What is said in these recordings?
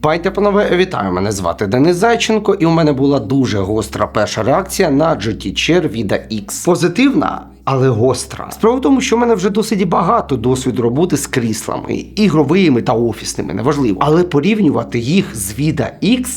Пайте, панове, вітаю! Мене звати Денис Зайченко, і у мене була дуже гостра перша реакція на GT Chair від X. Позитивна. Але гостра. Справа в тому, що в мене вже досить багато досвіду роботи з кріслами, ігровими та офісними, неважливо. Але порівнювати їх з Vida X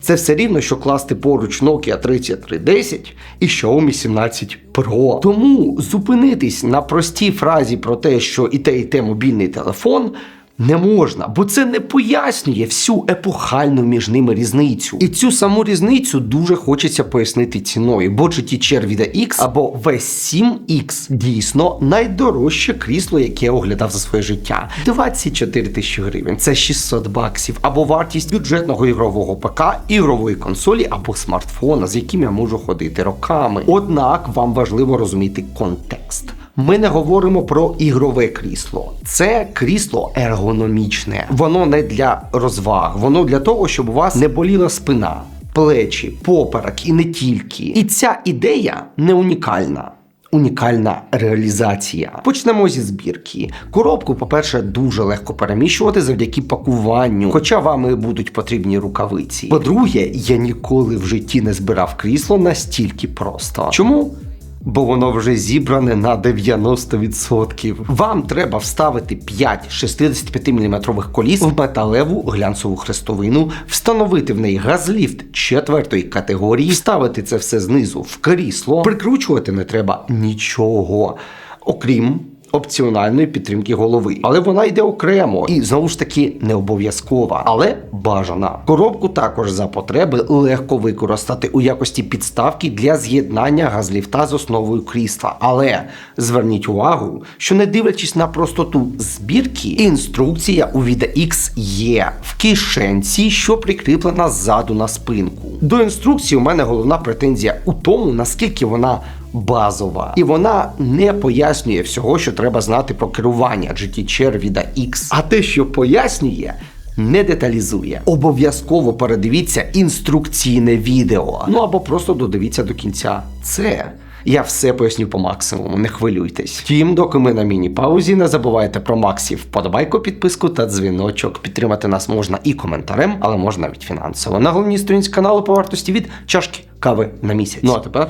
це все рівно, що класти поруч Nokia 3310 і Xiaomi 17 Pro. Тому зупинитись на простій фразі про те, що і те, і те мобільний телефон. Не можна, бо це не пояснює всю епохальну між ними різницю. І цю саму різницю дуже хочеться пояснити ціною, бо GT Vida X або V7X дійсно найдорожче крісло, яке я оглядав за своє життя. 24 тисячі гривень, це 600 баксів, або вартість бюджетного ігрового ПК, ігрової консолі або смартфона, з яким я можу ходити роками. Однак вам важливо розуміти контекст. Ми не говоримо про ігрове крісло. Це крісло ергономічне. Воно не для розваг, воно для того, щоб у вас не боліла спина, плечі, поперек і не тільки. І ця ідея не унікальна. Унікальна реалізація. Почнемо зі збірки. Коробку, по-перше, дуже легко переміщувати завдяки пакуванню, хоча вам і будуть потрібні рукавиці. По-друге, я ніколи в житті не збирав крісло настільки просто. Чому? Бо воно вже зібране на 90%. Вам треба вставити 5 65-мм коліс в металеву глянцеву хрестовину, встановити в неї газліфт четвертої категорії, вставити це все знизу в крісло, прикручувати не треба нічого. Окрім опціональної підтримки голови, але вона йде окремо і знову ж таки не обов'язкова, але бажана. Коробку також за потреби легко використати у якості підставки для з'єднання газліфта з основою крісла. Але зверніть увагу, що не дивлячись на простоту збірки, інструкція у Vida X є в кишенці, що прикріплена ззаду на спинку. До інструкції у мене головна претензія у тому, наскільки вона базова, і вона не пояснює всього, що треба знати про керування GT Chair Vida X. А те, що пояснює. Не деталізує. Обов'язково передивіться інструкційне відео. Ну або просто додивіться до кінця. Це я все поясню по максимуму, не хвилюйтесь. Втім, доки ми на міні-паузі, не забувайте про Максі вподобайку, підписку та дзвіночок. Підтримати нас можна і коментарем, але можна навіть фінансово. На головній сторінці каналу по вартості від чашки кави на місяць. Ну а тепер.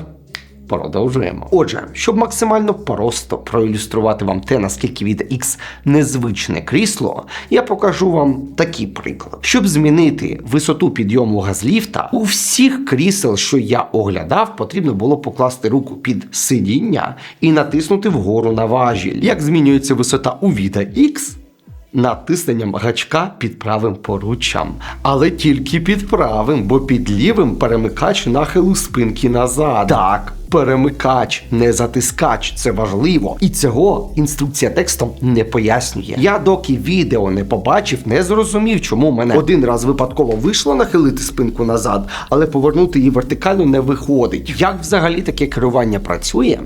Продовжуємо. Отже, щоб максимально просто проілюструвати вам те, наскільки від X незвичне крісло, я покажу вам такий приклад. Щоб змінити висоту підйому газліфта, у всіх крісел, що я оглядав, потрібно було покласти руку під сидіння і натиснути вгору на важіль. Як змінюється висота у Vida X? Натисненням гачка під правим поруччям, але тільки під правим, бо під лівим перемикач нахилу спинки назад. Так, перемикач, не затискач, це важливо. І цього інструкція текстом не пояснює. Я доки відео не побачив, не зрозумів, чому мене один раз випадково вийшло нахилити спинку назад, але повернути її вертикально не виходить. Як взагалі таке керування працює?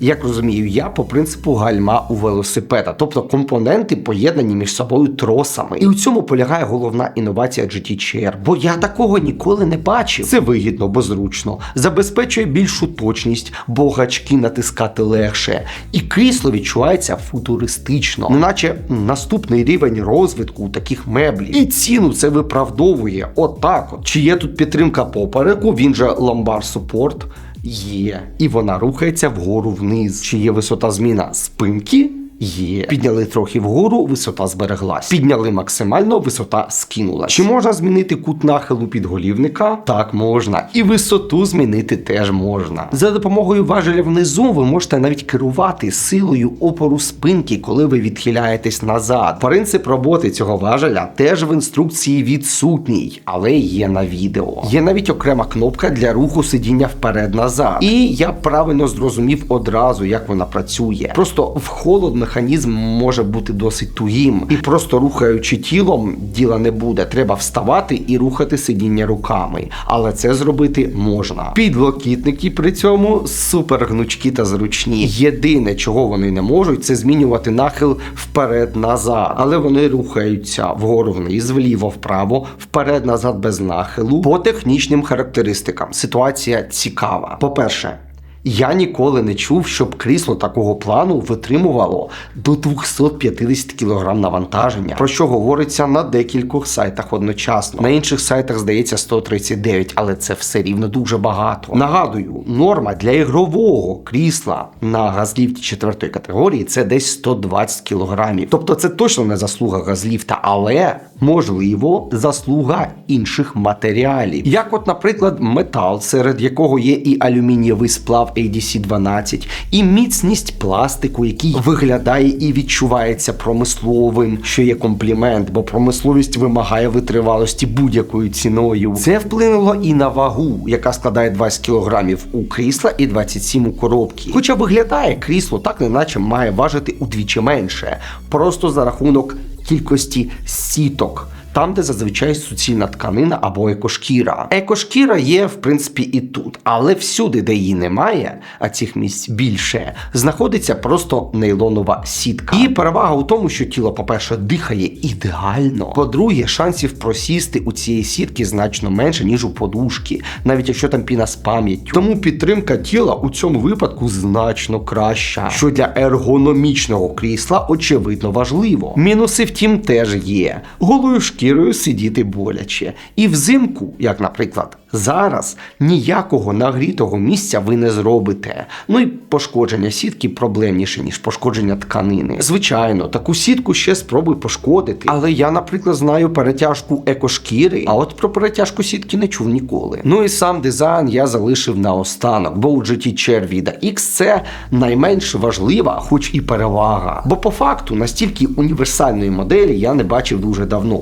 Як розумію, я по принципу гальма у велосипеда, тобто компоненти поєднані між собою тросами. І у цьому полягає головна інновація GT Chair, бо я такого ніколи не бачив. Це вигідно, бо зручно, забезпечує більшу точність, бо гачки натискати легше, і крісло відчувається футуристично, неначе наступний рівень розвитку у таких меблів. І ціну це виправдовує. Отак от, от. Чи є тут підтримка попереку, він же ломбар супорт. Є. І вона рухається вгору вниз. Чи є висота зміна спинки? Є. Підняли трохи вгору, висота збереглась. Підняли максимально, висота скинулась. Чи можна змінити кут нахилу підголівника? Так, можна. І висоту змінити теж можна. За допомогою важеля внизу ви можете навіть керувати силою опору спинки, коли ви відхиляєтесь назад. Принцип роботи цього важеля теж в інструкції відсутній, але є на відео. Є навіть окрема кнопка для руху сидіння вперед-назад. І я правильно зрозумів одразу, як вона працює. Просто в холодних механізм може бути досить тугим, і просто рухаючи тілом діла не буде. Треба вставати і рухати сидіння руками. Але це зробити можна. Підлокітники при цьому супер гнучкі та зручні. Єдине, чого вони не можуть, це змінювати нахил вперед-назад. Але вони рухаються вгору вниз, вліво, вправо, вперед-назад без нахилу. По технічним характеристикам ситуація цікава. По-перше, Я ніколи не чув, щоб крісло такого плану витримувало до 250 кг навантаження, про що говориться на декількох сайтах одночасно. На інших сайтах здається 139, але це все рівно дуже багато. Нагадую, норма для ігрового крісла на газліфті четвертої категорії це десь 120 кг. Тобто це точно не заслуга газліфта, але можливо заслуга інших матеріалів. Як, от, наприклад, метал, серед якого є і алюмінієвий сплав ADC-12, і міцність пластику, який виглядає і відчувається промисловим, що є комплімент, бо промисловість вимагає витривалості будь-якою ціною. Це вплинуло і на вагу, яка складає 20 кг у крісла і 27 у коробки. Хоча виглядає крісло так, неначе має важити удвічі менше, просто за рахунок кількості сіток. Там, де зазвичай суцільна тканина або екошкіра. Екошкіра є, в принципі, і тут, але всюди, де її немає, а цих місць більше, знаходиться просто нейлонова сітка. Її перевага у тому, що тіло, по-перше, дихає ідеально. По-друге, шансів просісти у цієї сітки значно менше, ніж у подушки, навіть якщо там піна з пам'яттю. Тому підтримка тіла у цьому випадку значно краща, що для ергономічного крісла очевидно важливо. Мінуси, втім, теж є. Голою шкірою сидіти боляче. І взимку, як, наприклад, зараз ніякого нагрітого місця ви не зробите. Ну і пошкодження сітки проблемніше, ніж пошкодження тканини. Звичайно, таку сітку ще спробуй пошкодити. Але я, наприклад, знаю перетяжку екошкіри, а от про перетяжку сітки не чув ніколи. Ну і сам дизайн я залишив на останок, бо у GT Chair X це найменш важлива, хоч і перевага. Бо по факту настільки універсальної моделі я не бачив дуже давно.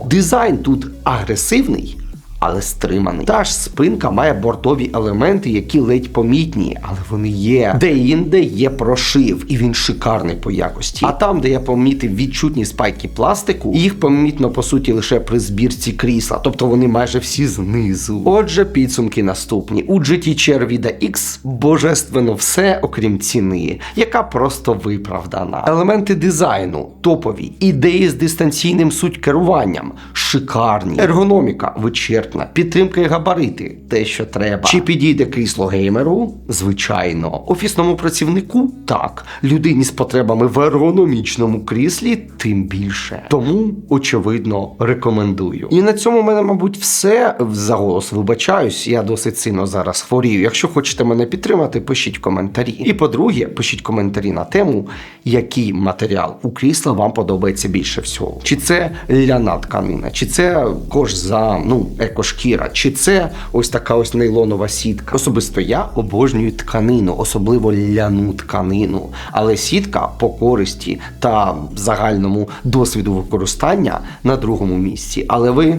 Тут агресивний. Але стриманий. Та ж спинка має бортові елементи, які ледь помітні, але вони є. Де-інде є прошив, і він шикарний по якості. А там, де я помітив відчутні спайки пластику, їх помітно по суті лише при збірці крісла, тобто вони майже всі знизу. Отже, підсумки наступні. У GT Chair X божественно все, окрім ціни, яка просто виправдана. Елементи дизайну топові, ідеї з дистанційним суть керуванням, шикарні, ергономіка вичерпна, підтримка і габарити, те, що треба. Чи підійде крісло геймеру? Звичайно. Офісному працівнику так. Людині з потребами в ергономічному кріслі тим більше. Тому, очевидно, рекомендую. І на цьому в мене, мабуть, все. За голос вибачаюсь, я досить сильно зараз хворію. Якщо хочете мене підтримати, пишіть коментарі. І по-друге, пишіть коментарі на тему, який матеріал у крісла вам подобається більше всього. Чи це ляна тканина, чи це кожзам, ну, екошкіра, чи це ось така ось нейлонова сітка. Особисто я обожнюю тканину, особливо ляну тканину. Але сітка по користі та загальному досвіду використання на другому місці. Але ви.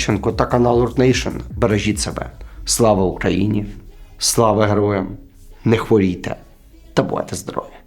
Зайченко та канал Earth Nation. Бережіть себе. Слава Україні! Слава героям! Не хворійте та будьте здорові!